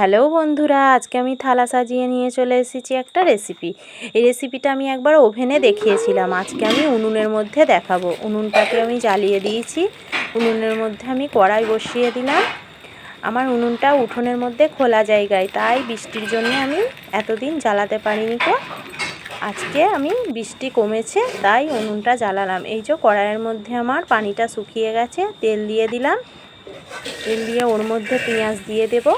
Hello বন্ধুরা, আজকে আমি থালা সাজিয়ে নিয়ে চলে এসেছি একটা রেসিপি এই রেসিপিটা আমি একবার ওভেনে দেখিয়েছিলাম। আজকে আমি উনুনের মধ্যে দেখাবো। উনুনটাকে আমি জ্বালিয়ে দিয়েছি। উনুনের মধ্যে আমি কড়াই বসিয়ে দিলাম। আমার উনুনটা উঠোনের মধ্যে খোলা জায়গায়, তাই বৃষ্টির জন্য আমি এতদিন জ্বালাতে পারিনি তো আজকে আমি বৃষ্টি কমেছে, তাই উনুনটা জ্বালালাম। এই যে কড়াইয়ের মধ্যে আমার পানিটা শুকিয়ে গেছে, তেল দিয়ে দিলাম। তেল দিয়ে ওর মধ্যে পেঁয়াজ দিয়ে দেবো।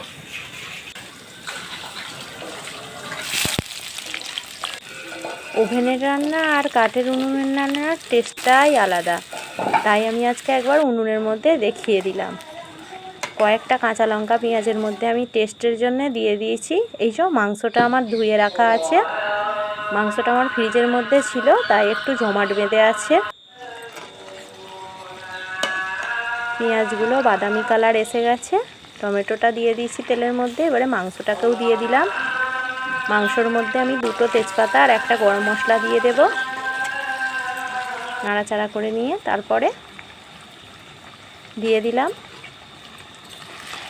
ওভেনের রান্না আর কাঠের উনুনের রান্নার টেস্টটাই আলাদা। তাই আমি আজকে একবার উনুনের মধ্যে দেখিয়ে দিলাম। কয়েকটা কাঁচা লঙ্কা পেঁয়াজের মধ্যে আমি টেস্টের জন্য দিয়ে দিয়েছি। এই যে মাংসটা আমার ধুয়ে রাখা আছে। মাংসটা আমার ফ্রিজের মধ্যে ছিল, তাই একটু জমাট বেঁধে আছে। পেঁয়াজগুলো বাদামি কালার এসে গেছে। টমেটোটা দিয়ে দিয়েছি তেলের মধ্যে, এবারে মাংসটাকেও দিয়ে দিলাম। মাংসর মধ্যে আমি দুটো তেজপাতা আর একটা গরম মশলা দিয়ে দেব। নাড়াচাড়া করে নিয়ে তারপরে দিয়ে দিলাম।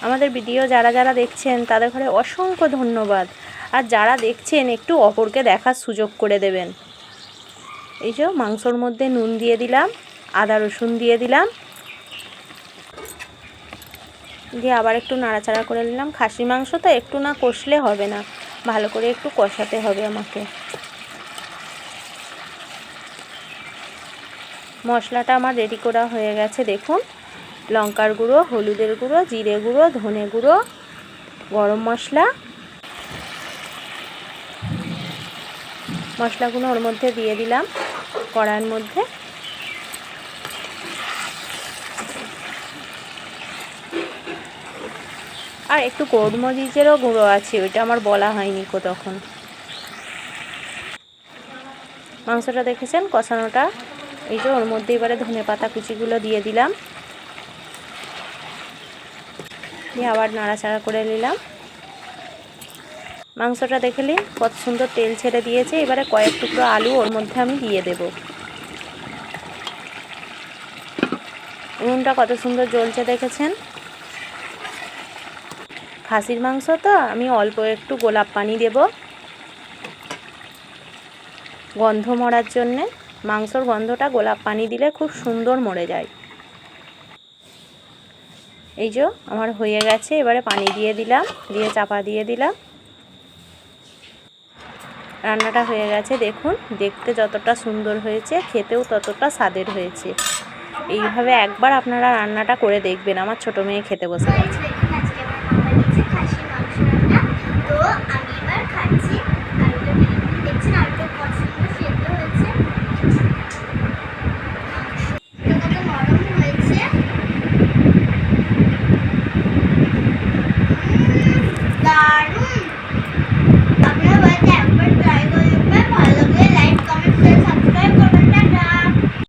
আমাদের ভিডিও যারা যারা দেখছেন, তাদের ঘরে অসংখ্য ধন্যবাদ। আর যারা দেখছেন, একটু অপরকে দেখার সুযোগ করে দেবেন। এই যে মাংসর মধ্যে নুন দিয়ে দিলাম, আদা রসুন দিয়ে দিলাম। দিয়ে আবার একটু নাড়াচাড়া করে নিলাম। খাসি মাংস তো একটু না কষলে হবে না। ভালো করে একটু কষাতে হবে আমাকে। মশলাটা আমার রেডি করা হয়ে গেছে, দেখুন। লঙ্কার গুঁড়ো, হলুদের গুঁড়ো, জিরে গুঁড়ো, ধনে গুঁড়ো, গরম মশলা। মশলাগুলো ওর মধ্যে দিয়ে দিলাম, কড়াইয়ের মধ্যে। আর একটু গোলমরিচেরও গুঁড়ো আছে, ওইটা আমার বলা হয়নি কো তখন। মাংসটা দেখেছেন কষানোটা? এই যে ওর মধ্যে এবারে ধনে পাতা কুচিগুলো দিয়ে দিলাম। দিয়ে আবার নাড়াচাড়া করে নিলাম। মাংসটা দেখে কত সুন্দর তেল ছেড়ে দিয়েছে, এবারে কয়েক টুকরো আলু ওর মধ্যে আমি দিয়ে দেব। উনুনটা কত সুন্দর জ্বলছে দেখেছেন? খাসির মাংস তো আমি অল্প একটু গোলাপ পানি দেব। গন্ধ মরার জন্যে, মাংসর গন্ধটা গোলাপ পানি দিলে খুব সুন্দর মরে যায়। এই যে, আমার হয়ে গেছে, এবারে পানি দিয়ে দিলাম, দিয়ে চাপা দিয়ে দিলাম। রান্নাটা হয়ে গেছে, দেখুন, দেখতে যতটা সুন্দর হয়েছে, খেতেও ততটা স্বাদের হয়েছে। এইভাবে একবার আপনারা রান্নাটা করে দেখবেন, আমার ছোটো মেয়ে খেতে বসে গেছে। খাসি মাংস রান্না। তো আমি এবার খাচ্ছি আর এটা দেখছেন আর